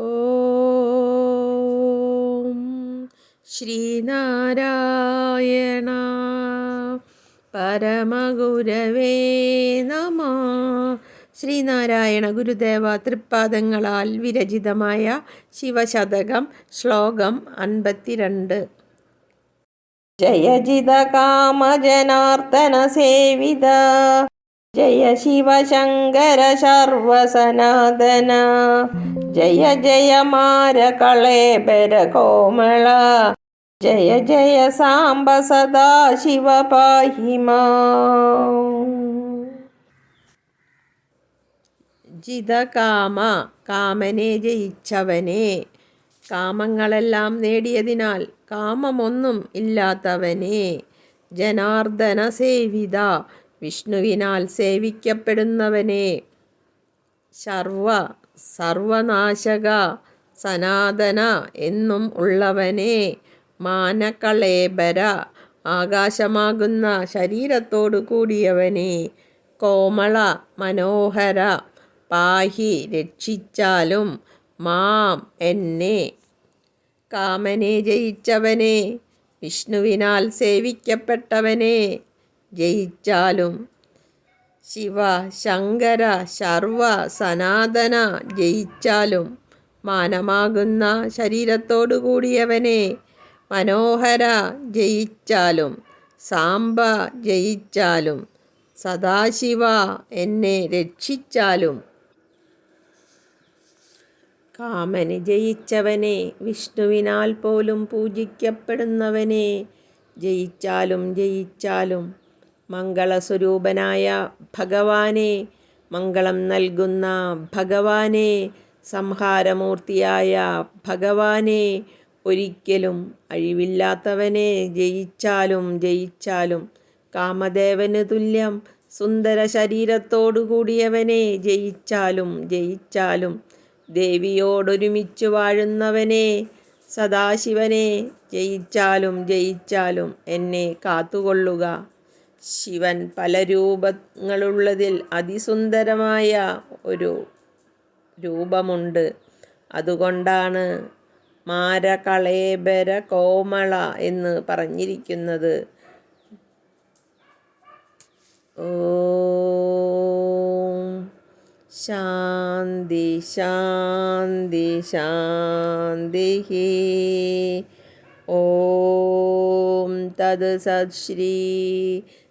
ഓം ശ്രീനാരായണ പരമഗുരവേ നമ. ശ്രീനാരായണ ഗുരുദേവ തൃപ്പാദങ്ങളാൽ വിരചിതമായ ശിവശതകം ശ്ലോകം അൻപത്തിരണ്ട്. ജയജിത കാമജനാർദ്ദന സേവിത. ജയ ശിവശങ്കര സർവസനാതന. ജയ ജയ മാരകളേബര കോമള. ജയ ജയ സാംബ സദാ ശിവ പാഹി മാം. ജിതകാമ കാമനെ ജയിച്ചവനെ. കാമങ്ങളെല്ലാം നേടിയതിനാൽ കാമമൊന്നും ഇല്ലാത്തവനെ. ജനാർദ്ദന സേവിത വിഷ്ണുവിനാൽ സേവിക്കപ്പെടുന്നവനെ. ശർവ സർവനാശക സനാതന എന്നും ഉള്ളവനെ. മാനകളേബര ആകാശമാകുന്ന ശരീരത്തോടു കൂടിയവനെ. കോമള മനോഹര പാഹി രക്ഷിച്ചാലും മാം എന്നെ. കാമനെ ജയിച്ചവനെ വിഷ്ണുവിനാൽ സേവിക്കപ്പെട്ടവനെ. ജയിച്ചാലും ശിവ ശങ്കര ശർവ സനാതന ജയിച്ചാലും മാനമാകുന്ന ശരീരത്തോടു കൂടിയവനെ മനോഹര ജയിച്ചാലും സാംബ ജയിച്ചാലും സദാശിവ എന്നെ രക്ഷിച്ചാലും. കാമന് ജയിച്ചവനെ വിഷ്ണുവിനാൽ പോലും പൂജിക്കപ്പെടുന്നവനെ ജയിച്ചാലും ജയിച്ചാലും മംഗളസ്വരൂപനായ ഭഗവാനെ മംഗളം നൽകുന്ന ഭഗവാനെ സംഹാരമൂർത്തിയായ ഭഗവാനെ ഒരിക്കലും അഴിവില്ലാത്തവനെ ജയിച്ചാലും ജയിച്ചാലും കാമദേവന് തുല്യം സുന്ദര ശരീരത്തോടു കൂടിയവനെ ജയിച്ചാലും ജയിച്ചാലും ദേവിയോടൊരുമിച്ച് വാഴുന്നവനെ സദാശിവനെ ജയിച്ചാലും ജയിച്ചാലും എന്നെ കാത്തുകൊള്ളുക. ശിവൻ പല രൂപങ്ങളുള്ളതിൽ അതിസുന്ദരമായ ഒരു രൂപമുണ്ട്. അതുകൊണ്ടാണ് മാരകളേബര കോമള എന്ന് പറഞ്ഞിരിക്കുന്നത്. ശാന്തി ശാന്തി ശാന്തി ഓം തത് സത് ശ്രീ